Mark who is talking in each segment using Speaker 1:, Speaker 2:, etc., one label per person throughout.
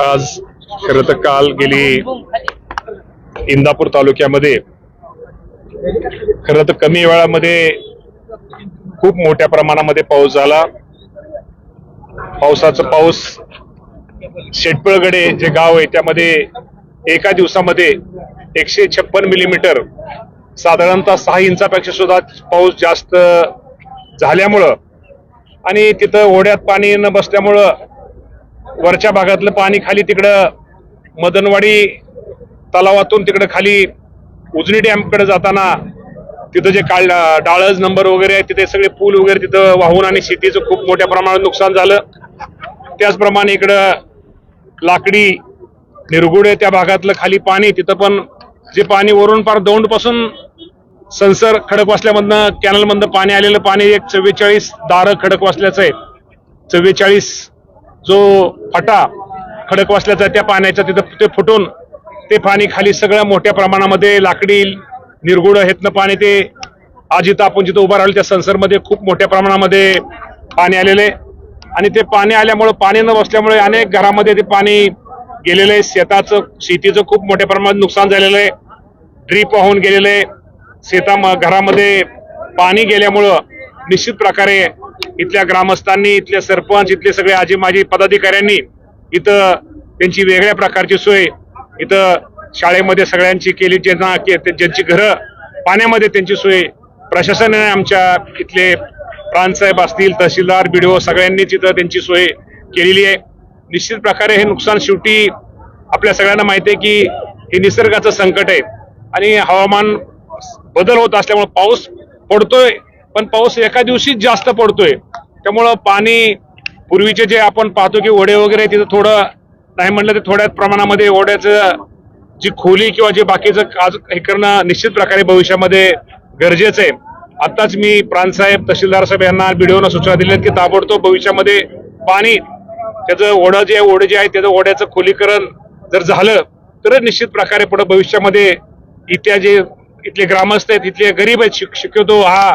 Speaker 1: आज खरं तर काल गेली इंदापूर तालुक्यामध्ये खरं तर कमी वेळामध्ये खूप मोठ्या प्रमाणामध्ये पाऊस झाला. पावसाचा पाऊस शेटपळगडे जे गाव आहे त्यामध्ये एका दिवसामध्ये एकशे छप्पन मिलीमीटर साधारणतः सहा इंचापेक्षा सुद्धा पाऊस जास्त झाल्यामुळं आणि तिथं ओढ्यात पाणी न बसल्यामुळं वरच्या भागातलं पाणी खाली तिकडं मदनवाडी तलावातून तिकडं खाली उजनी डॅमकडे जाताना तिथं जे काळ डाळज नंबर वगैरे आहे तिथे सगळे पूल वगैरे तिथं वाहून आणि शेतीचं खूप मोठ्या प्रमाणात नुकसान झालं. त्याचप्रमाणे इकडं लाकडी निरगुडे त्या भागातलं खाली पाणी तिथं पण जे पाणी वरून पार दौंडपासून संसार संसर खडकवासल्यामधनं कॅनलमधनं पाणी आलेलं पाणी एक चव्वेचाळीस दारं खडकवासल्याचं आहे. चव्वेचाळीस जो फटा खडकवासल्याचा आहे, त्या पाण्याच्या तिथं ते फुटून ते पाणी खाली सगळं मोठ्या प्रमाणामध्ये लाकडी निरगुड हेतनं पाणी ते आज इथं आपण जिथं उभं राहिलो त्या संसरमध्ये खूप मोठ्या प्रमाणामध्ये पाणी आलेलं आहे. आणि ते पाणी आल्यामुळं पाणी न बसल्यामुळे अनेक घरामध्ये ते पाणी गेलेलं आहे. शेताचं शेतीचं खूप मोठ्या प्रमाणात नुकसान झालेलं आहे. ड्रीप वाहून गेलेलं आहे. शेता घरामध्ये पाणी गेल्यामुळं निश्चित प्रकारे इथल्या ग्रामस्थांनी इथले सरपंच इथले सगळे आजी माजी पदाधिकाऱ्यांनी इथं त्यांची वेगळ्या प्रकारची सोय इथं शाळेमध्ये सगळ्यांची केली ज्यांना ते- ज्यांची घरं पाण्यामध्ये त्यांची सोय प्रशासनाने आमच्या इथले प्रांतसाहेब असतील तहसीलदार बीडीओ सगळ्यांनीच इथं त्यांची सोय केलेली आहे. निश्चित प्रकारे हे नुकसान शेवटी आपल्या सगळ्यांना माहिती आहे की हे निसर्गाचं संकट आहे आणि हवामान बदल होत असल्यामुळे पाऊस पडतोय. पण पाऊस एका दिवशीच जास्त पडतोय. त्यामुळं पाणी पूर्वीचे जे आपण पाहतो की ओढे वगैरे तिथं थोडं नाही म्हणलं तर थोड्या प्रमाणामध्ये ओढ्याचं जी खोली किंवा जे बाकीचं काज हे करणं निश्चित प्रकारे भविष्यामध्ये गरजेचं आहे. आताच मी प्रांतसाहेब तहसीलदार साहेब यांना बीडीओनं सूचना दिल्या आहेत की ताबडतोब भविष्यामध्ये पाणी त्याचं ओढं जे आहे ओढे जे आहे त्याचं ओढ्याचं खोलीकरण जर झालं तर निश्चित प्रकारे पुढे भविष्यामध्ये इथल्या जे इथले ग्रामस्थ आहेत इथले गरीब आहेत शिक- शिकवतो हा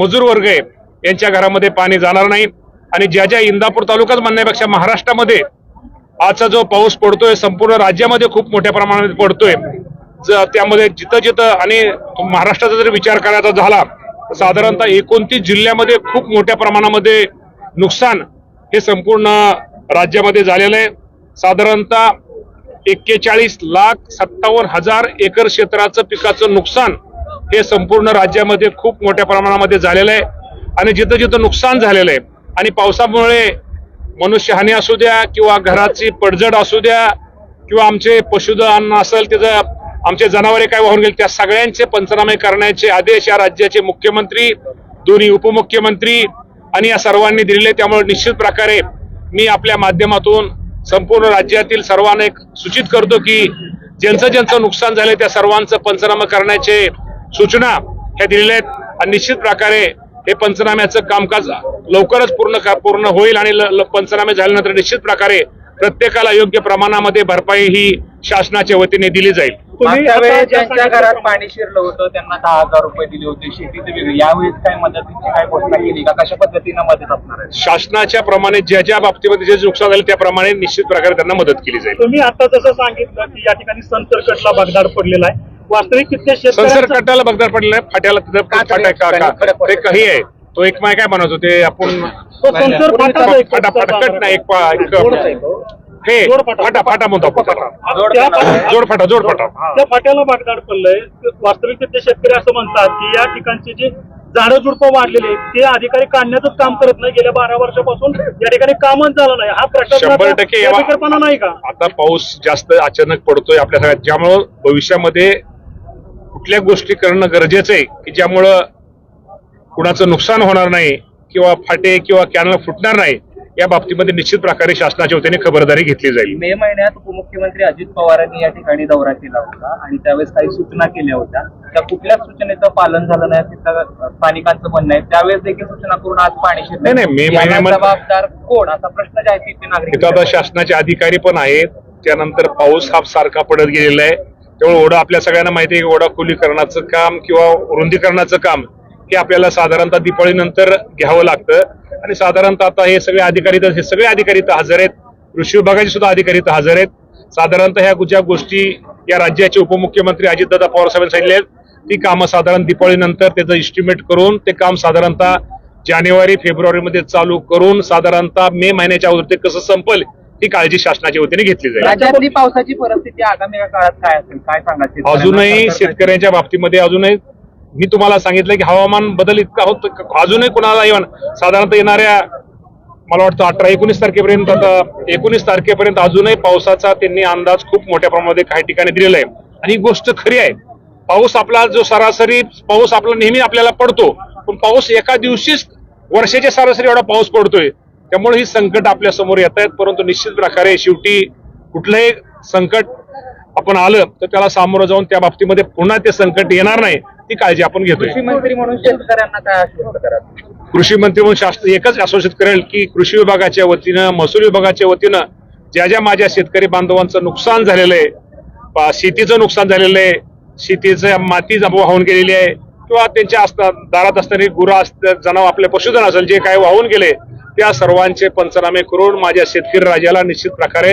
Speaker 1: मजूर वर्ग आहे यांच्या घरामध्ये पाणी जाणार नाही. आणि ज्या ज्या इंदापूर तालुकाच म्हणण्यापेक्षा महाराष्ट्रामध्ये आजचा जो पाऊस पडतोय संपूर्ण राज्यामध्ये खूप मोठ्या प्रमाणात पडतोय. त्यामध्ये जिथं जिथं आणि महाराष्ट्राचा जर विचार करायचा झाला तर साधारणतः एकोणतीस जिल्ह्यामध्ये खूप मोठ्या प्रमाणामध्ये नुकसान हे संपूर्ण राज्यामध्ये झालेलं आहे. साधारणतः एक्केचाळीस लाख सत्तावन्न हजार एकर क्षेत्राचं पिकाचं नुकसान हे संपूर्ण राज्यामध्ये खूप मोठ्या प्रमाणामध्ये झालेलं आहे. आणि जिथं जिथं नुकसान झालेलं आहे आणि पावसामुळे मनुष्यहानी असू द्या किंवा घराची पडझड असू द्या किंवा आमचे पशुधन असेल त्याचं आमचे जनावरे काय वाहून गेले त्या सगळ्यांचे पंचनामे करण्याचे आदेश या राज्याचे मुख्यमंत्री दोन्ही उपमुख्यमंत्री आणि या सर्वांनी दिलेले त्यामुळे निश्चित प्रकारे मी आपल्या माध्यमातून संपूर्ण राज्यातील सर्वांना एक सूचित करतो की ज्यांचं ज्यांचं नुकसान झालं त्या सर्वांचं पंचनामा करण्याचे सूचना ह्या दिलेल्या आहेत. आणि निश्चित प्रकारे हे पंचनाम्याचं कामकाज लवकरच पूर्ण का- पूर्ण होईल आणि पंचनामे झाल्यानंतर निश्चित प्रकारे प्रत्येकाला योग्य प्रमाणामध्ये भरपाई ही शासनाच्या वतीने दिली जाईल.
Speaker 2: ज्यांच्या घरात पाणी शिरलं होतं त्यांना दहा हजार रुपये दिले होते. शेतीचे वेगळे. यावेळेस काय मदतीची काय घोषणा केली का? कशा पद्धतीनं मदत असणार आहे?
Speaker 1: शासनाच्या प्रमाणे ज्या ज्या बाबतीमध्ये जे नुकसान झाले त्याप्रमाणे निश्चित प्रकारे त्यांना मदत केली जाईल.
Speaker 3: तुम्ही आता जसं सांगितलं की या ठिकाणी संसर्कटला बगदाड पडलेला आहे. वास्तविक किती
Speaker 1: संसर
Speaker 3: शेतकऱ्यांचं
Speaker 1: बगदार पडलेला आहे. फाट्याला तिथं
Speaker 2: काच
Speaker 1: फाटा का-
Speaker 2: आहे,
Speaker 1: का- ते काही आहे. तो एक माय काय बनवतो ते आपण
Speaker 3: तो संसर फाटाच आहे.
Speaker 1: फाटा फाटा कट नाही एक पा- एक- हे
Speaker 3: जोड फाटा.
Speaker 1: फाटा फाटा म्हणतो आपण त्याला.
Speaker 2: जोड
Speaker 3: त्या. फाट्या- फाट्याला बागदाड पडलंय. वास्तविक तिथले शेतकरी असं म्हणतात की या ठिकाणचे जे झाडं झुडपं वाढलेले आहेत, ते अधिकारी काढण्याचंच काम करत नाही. गेल्या बारा वर्षापासून या ठिकाणी कामच झालं नाही. हा
Speaker 1: शंभर टक्के यावा-
Speaker 3: बेफिकीरपणा नाही का?
Speaker 1: आता पाऊस जास्त अचानक पडतोय आपल्या सगळ्यात ज्यामुळं भविष्यामध्ये कुठल्या गोष्टी करणं गरजेचं आहे की ज्यामुळं कुणाचं नुकसान होणार नाही किंवा फाटे किंवा कॅनल फुटणार नाही या बाबतीमध्ये निश्चित प्रकारे शासनाच्या वतीने खबरदारी घेतली जाईल.
Speaker 2: मे महिन्यात उपमुख्यमंत्री अजित पवारांनी या ठिकाणी दौरा केला होता आणि त्यावेळेस काही सूचना केल्या होत्या. त्या कुठल्याच सूचनेचं पालन झालं नाही तिथं स्थानिकांचं म्हणणं आहे. त्यावेळेस देखील सूचना करून आज पाणी शिरलं.
Speaker 1: नाही, मे महिन्यामध्ये-
Speaker 2: जबाबदार कोण? असा प्रश्न जे आहे तिथे नागरिक
Speaker 1: शासनाचे अधिकारी पण आहेत. त्यानंतर पाऊस हा सारखा पडत गेलेला आहे. त्यामुळे ओढा आपल्या सगळ्यांना माहिती आहे की ओढा खुलीकरणाचं काम किंवा रुंदीकरणाचं काम हे आपल्याला साधारणतः दिपाळीनंतर घ्यावं लागतं. आणि साधारणतः आता हे सगळे अधिकारी तर हे सगळे अधिकारी तर हजर आहेत. कृषी विभागाचे सुद्धा अधिकारी तर हजर आहेत. साधारणतः ह्या ज्या गोष्टी या राज्याचे उपमुख्यमंत्री अजितदादा पवार साहेबांनी सांगितले आहेत, ती कामं साधारण दिपावळीनंतर त्याचं इस्टिमेट करून ते काम साधारणतः जानेवारी फेब्रुवारीमध्ये चालू करून साधारणतः मे महिन्याच्या अगोदर ते कसं संपल ही काळजी शासनाच्या वतीने घेतली जाईल.
Speaker 2: राज्यातली पावसाची परिस्थिती आगामी काळात काय असेल? काय सांगायचे
Speaker 1: अजूनही शेतकऱ्यांच्या बाबतीमध्ये अजूनही मी तुम्हाला सांगितलं की हवामान बदल इतका होत अजूनही कोणाला येऊन साधारणतः येणाऱ्या मला वाटतं अठरा एकोणीस तारखेपर्यंत आता एकोणीस तारखेपर्यंत अजूनही पावसाचा त्यांनी अंदाज खूप मोठ्या प्रमाणामध्ये काही ठिकाणी दिलेला आहे. आणि ही गोष्ट खरी आहे पाऊस आपला जो सरासरी पाऊस आपला नेहमी आपल्याला पडतो पण पाऊस एका दिवशीच वर्षाच्या सरासरी एवढा पाऊस पडतोय. त्यामुळे ही संकट आपल्यासमोर येत आहेत परंतु निश्चित प्रकारे शेवटी कुठलंही संकट आपण आलं तर त्याला सामोरं जाऊन त्या बाबतीमध्ये पुन्हा ते संकट येणार नाही ती काळजी आपण घेतोय.
Speaker 2: काय करा
Speaker 1: कृषी मंत्री म्हणून शास्त्र एकच आश्वासित करेल की कृषी विभागाच्या वतीनं महसूल विभागाच्या वतीनं ज्या ज्या माझ्या शेतकरी बांधवांचं नुकसान झालेलं आहे शेतीचं नुकसान झालेलं आहे शेतीचं माती जमा वाहून गेलेली आहे किंवा त्यांच्या असता दारात असणारी गुरं असतात जनावर आपले पशुधन असेल जे काही वाहून गेले त्या सर्वांचे पंचनामे करून माझ्या शेतकरी राजाला निश्चित प्रकारे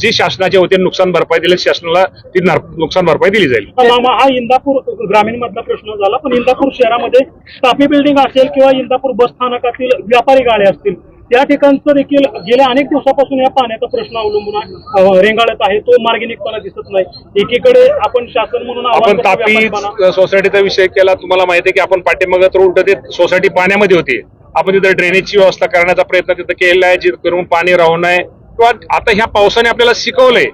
Speaker 1: जी शासनाच्या वतीने नुकसान भरपाई दिली शासनाला ती नुकसान भरपाई दिली जाईल.
Speaker 3: मामा हा इंदापूर ग्रामीण मधला प्रश्न झाला. पण इंदापूर शहरामध्ये तापी बिल्डिंग असेल किंवा इंदापूर बस स्थानकातील व्यापारी गाड्या असतील त्या ठिकाणचं देखील गेल्या अनेक दिवसापासून या पाण्याचा प्रश्न अवलंबून रेंगाळत आहे. तो मार्गी निघताना दिसत नाही. एकीकडे आपण शासन म्हणून
Speaker 1: आपण. तापी सोसायटीचा विषय केला तुम्हाला माहिती आहे की आपण पाठीमागं तर उलट ते सोसायटी पाण्यामध्ये होती. आपण तिथं ड्रेनेजची व्यवस्था करण्याचा प्रयत्न तिथं केलेला आहे जेणेकरून पाणी राहू नये. किंवा आता ह्या पावसाने आपल्याला शिकवलंय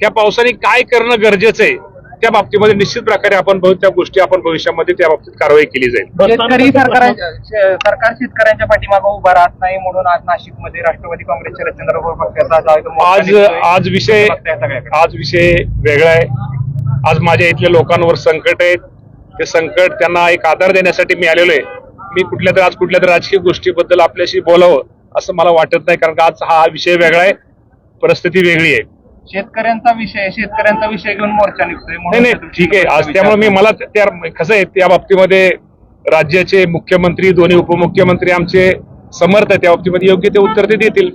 Speaker 1: ह्या पावसाने काय करणं गरजेचं आहे त्या बाबतीमध्ये निश्चित प्रकारे आपण त्या गोष्टी आपण भविष्यामध्ये त्या बाबतीत कारवाई केली जाईल.
Speaker 2: शेतकरी
Speaker 3: स्थानकाचा
Speaker 2: सरकार सरकार शेतकऱ्यांच्या पाठीमागे उभा राहत नाही म्हणून आज नाशिकमध्ये राष्ट्रवादी काँग्रेसचे रचंद्र पक्षाचा आज
Speaker 1: आज विषय? आज विषय वेगळा आहे. आज माझ्या इथल्या लोकांवर संकट आहे. ते संकट त्यांना एक आधार देण्यासाठी मी आलेलो आहे. मी कुठल्या तरी आज कुठल्या तरी राजकीय गोष्टीबद्दल आपल्याशी बोलावं असं मला वाटत नाही कारण आज हा विषय वेगळा आहे परिस्थिती वेगळी आहे.
Speaker 2: शेतकऱ्यांचा विषय शेतकऱ्यांचा विषय घेऊन मोर्चा निघतोय
Speaker 1: नाही नाही ठीक आहे. आज त्यामुळे मी मला त्या कसं आहे त्या बाबतीमध्ये राज्याचे मुख्यमंत्री दोन्ही उपमुख्यमंत्री आमचे समर्थ आहे त्या बाबतीमध्ये योग्य ते उत्तर ते देतील.